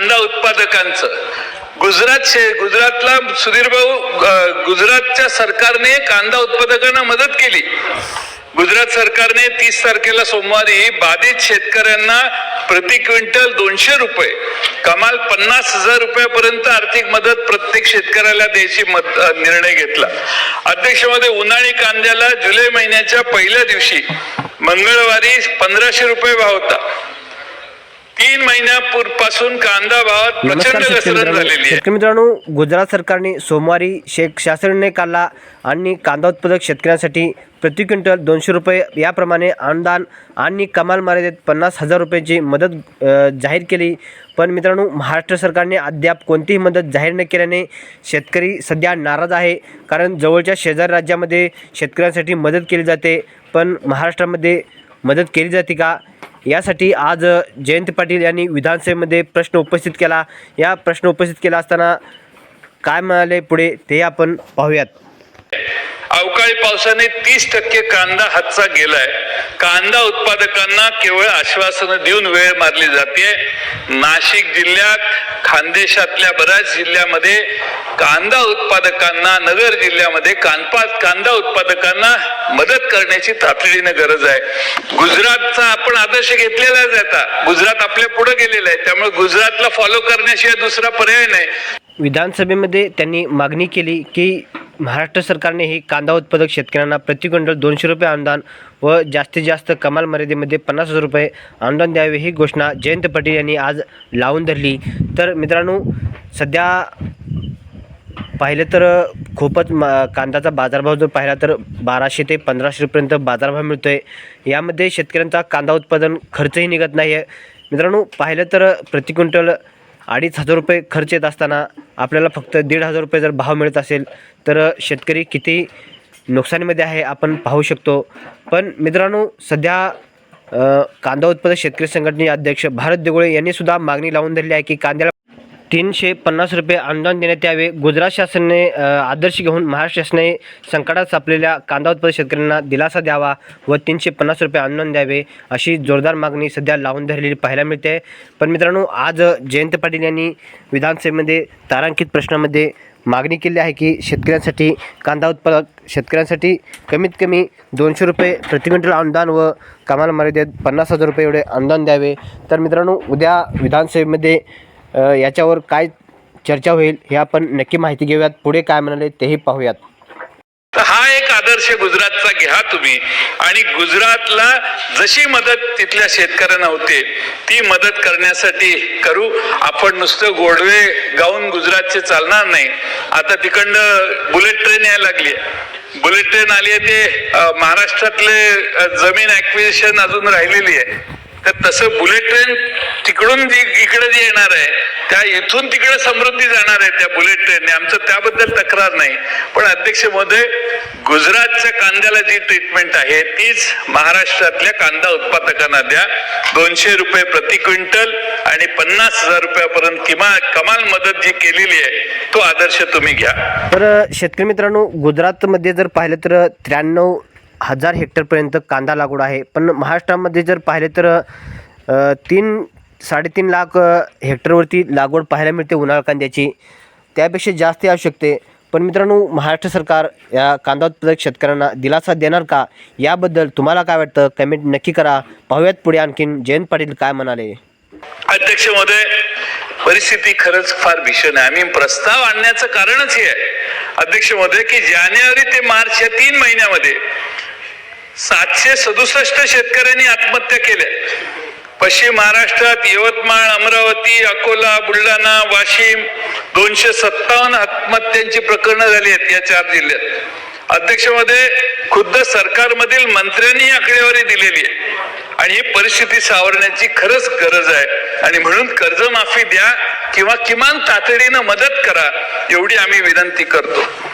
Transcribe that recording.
कांदा उत्पादकांचं. गुजरात शे गुजरातला सुधीर भाऊ गुजरातच्या सरकारने कांदा उत्पादकांना मदत केली. गुजरात सरकारने तीस तारखेला सोमवारी बाधित शेतकऱ्यांना प्रति क्विंटल दोनशे रुपये कमाल पन्नास हजार रुपयापर्यंत आर्थिक मदत प्रत्येक शेतकऱ्याला द्यायची मत निर्णय घेतला. अध्यक्षमध्ये उन्हाळी कांद्याला जुलै महिन्याच्या पहिल्या दिवशी मंगळवारी पंधराशे रुपये भाव होता. तीन महिन्यापूर्वीपासून कांदा भावात नमस्कार प्रचंड घसरण मित्रांनो. झालेली आहे. शेतकरी मित्रांनो गुजरात सरकारने सोमवारी शेख शासनाने काढला आणि कांदा उत्पादक शेतकऱ्यांसाठी प्रति क्विंटल दोनशे रुपये याप्रमाणे अनुदान आणि कमाल मर्यादेत पन्नास हजार रुपयांची मदत जाहीर केली. पण मित्रांनो महाराष्ट्र सरकारने अद्याप कोणतीही मदत जाहीर न केल्याने शेतकरी सध्या नाराज आहे. कारण जवळच्या शेजारी राज्यामध्ये शेतकऱ्यांसाठी मदत केली जाते. पण महाराष्ट्रामध्ये मदत केली जाते का? यासाठी आज जयंत पाटील यांनी विधानसभेमध्ये प्रश्न उपस्थित केला. या प्रश्न उपस्थित केला असताना काय म्हणाले पुढे ते आपण पाहूयात. अवकाळी पावसाने तीस टक्के कांदा हातचा गेलाय. कांदा उत्पादकांना केवळ आश्वासनं देऊन वेळ मारली जाते. नाशिक जिल्ह्यात खानदेशातल्या बऱ्याच जिल्ह्यामध्ये कांदा उत्पादकांना नगर जिल्ह्यामध्ये कानपात कांदा उत्पादकांना मदत करण्याची तातडीने गरज आहे. गुजरातचा आपण आदर्श घेतलेलाच आता. गुजरात आपल्या पुढे गेलेला आहे. त्यामुळे गुजरातला फॉलो करण्याशिवाय दुसरा पर्याय नाही. विधानसभेमध्ये त्यांनी मागणी केली की महाराष्ट्र सरकारने ही कांदा उत्पादक शेतकऱ्यांना प्रति क्विंटल दोनशे रुपये अनुदान व जास्तीत जास्त कमाल मर्यादेमध्ये पन्नास हजार रुपये अनुदान द्यावे ही घोषणा जयंत पाटील यांनी आज लावून धरली. तर मित्रांनो सध्या पाहिलं तर खूपच म कांद्याचा बाजारभाव जर पाहिला तर बाराशे ते पंधराशे रुपयेपर्यंत बाजारभाव मिळतो आहे यामध्ये शेतकऱ्यांचा कांदा उत्पादन खर्चही निघत नाही आहे मित्रांनो पाहिलं तर प्रति क्विंटल अडीच हजार रुपये खर्च येत असताना आपल्याला फक्त दीड हजार रुपये जर भाव मिळत असेल तर शेतकरी किती नुकसानीमध्ये आहे आपण पाहू शकतो. पण मित्रांनो सध्या कांदा उत्पादक शेतकरी संघटनेचे अध्यक्ष भारत देगोळे यांनी सुद्धा मागणी लावून धरली आहे की कांद्याला तीनशे पन्नास रुपये अनुदान देण्यात यावे. गुजरात शासनाने आदर्श घेऊन महाराष्ट्र शासनाने संकटात सापलेल्या कांदा उत्पादक शेतकऱ्यांना दिलासा द्यावा व तीनशे पन्नास रुपये अनुदान द्यावे अशी जोरदार मागणी सध्या लावून धरलेली पाहायला मिळते. पण मित्रांनो आज जयंत पाटील यांनी विधानसभेमध्ये तारांकित प्रश्नामध्ये मागणी केली आहे की शेतकऱ्यांसाठी कांदा उत्पादक शेतकऱ्यांसाठी कमीत कमी दोनशे रुपये प्रति क्विंटल अनुदान व कमाल मर्यादेत पन्नास हजार रुपये एवढे अनुदान द्यावे. तर मित्रांनो उद्या विधानसभेमध्ये याच्यावर काय चर्चा होईल हे आपण नक्की माहिती घेऊयात. पुढे काय म्हणाले तेही पाहूयात. हा एक आदर्श गुजरातचा घ्या तुम्ही. आणि गुजरातला जशी मदत तिथल्या शेतकऱ्यांना होते ती मदत करण्यासाठी करू. आपण नुसतं गोडवे गाऊन गुजरातचे चालणार नाही. आता तिकडनं बुलेट ट्रेन यायला लागली. बुलेट ट्रेन आली आहे ते महाराष्ट्रातले जमीन ऍक्विजिशन अजून राहिलेली आहे. तर तसं बुलेट ट्रेन तिकडून जी इकडे जी येणार आहे त्या इथून तिकडे समृद्धी जाणार आहे त्या बुलेट ट्रेनने. आमचं त्याबद्दल तक्रार नाही. पण अध्यक्ष महोदय गुजरातच्या कांद्याला जी ट्रीटमेंट आहे तीच महाराष्ट्रातल्या कांदा उत्पादकांना द्या. दोनशे रुपये प्रति क्विंटल आणि पन्नास हजार रुपयापर्यंत किमान कमाल मदत जी केलेली आहे तो आदर्श तुम्ही घ्या. तर शेतकरी मित्रांनो गुजरातमध्ये जर पाहिलं तर त्र्याण्णव हजार हेक्टरपर्यंत कांदा लागवड आहे. पण महाराष्ट्रामध्ये जर पाहिले तर तीन साडेतीन लाख हेक्टरवरती लागवड पाहायला मिळते उन्हाळा कांद्याची. त्यापेक्षा जास्त असू शकते पण मित्रांनो महाराष्ट्र सरकार या कांदा उत्पादक शेतकऱ्यांना दिलासा देणार का? याबद्दल तुम्हाला काय वाटतं? कमेंट नक्की करा. पाहूयात पुढे आणखीन. जयंत पाटील काय म्हणाले? अध्यक्ष महोदय परिस्थिती खरंच फार भीषण आहे. आम्ही प्रस्ताव आणण्याचं कारणच हे आहे अध्यक्ष महोदय की जानेवारी ते मार्च या तीन महिन्यामध्ये सातशे सदुसष्ट शेतकऱ्यांनी आत्महत्या केल्या. पश्चिम महाराष्ट्रात यवतमाळ अमरावती अकोला बुलढाणा वाशिम दोनशे सत्तावन्न आत्महत्यांची प्रकरणं झाली आहेत या चार जिल्ह्यात. अध्यक्षमध्ये खुद्द सरकारमधील मंत्र्यांनी आकडेवारी दिलेली आहे. आणि ही परिस्थिती सावरण्याची खरंच गरज आहे. आणि म्हणून कर्जमाफी द्या किंवा किमान तातडीनं मदत करा एवढी आम्ही विनंती करतो.